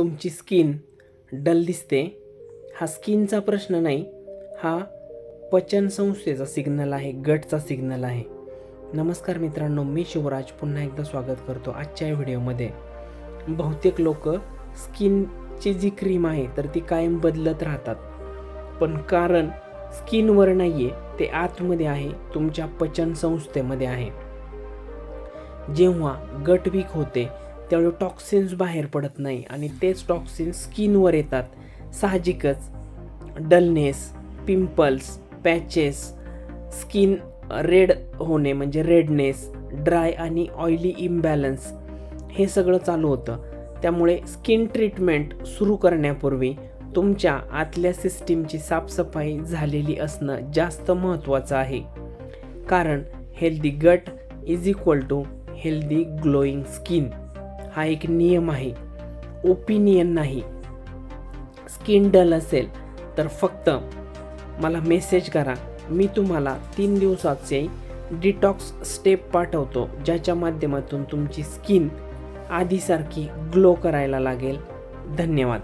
तुमची skin dull दिसते. हा स्किनचा प्रश्न नाही हा पचनसंस्थेचा सिग्नल आहे गटचा सिग्नल आहे. नमस्कार मित्रांनो मी शिवराज पुन्हा एकदा स्वागत करतो आजच्या व्हिडिओमध्ये. बहुतेक लोक स्किनची जी क्रीम आहे तर ती कायम बदलत राहतात. पण कारण स्किनवर नाही आहे ते आतमध्ये आहे तुमच्या पचनसंस्थेमध्ये आहे. जेव्हा गट वीक होते त्यामुळे टॉक्सिन्स बाहेर पडत नाही. आणि तेच टॉक्सिन्स स्किनवर येतात. साहजिकच. Dullness pimples patches skin red होणे म्हणजे रेडनेस ड्राय आणि ऑइली इम्बॅलन्स हे सगळं चालू होतं. त्यामुळे स्किन ट्रीटमेंट सुरू करण्यापूर्वी तुमच्या आतल्या सिस्टीमची साफसफाई झालेली असणं जास्त महत्त्वाचं आहे. कारण healthy gut is equal to healthy glowing skin हा एक नियम आहे. ओपिनियन नाही. स्किन डल असेल तर फक्त मला मेसेज करा. मी तुम्हाला तीन दिवसाचे डिटॉक्स स्टेप पाठवतो ज्याच्या माध्यमातून तुमची स्किन आधीसारखी ग्लो करायला लागेल. धन्यवाद.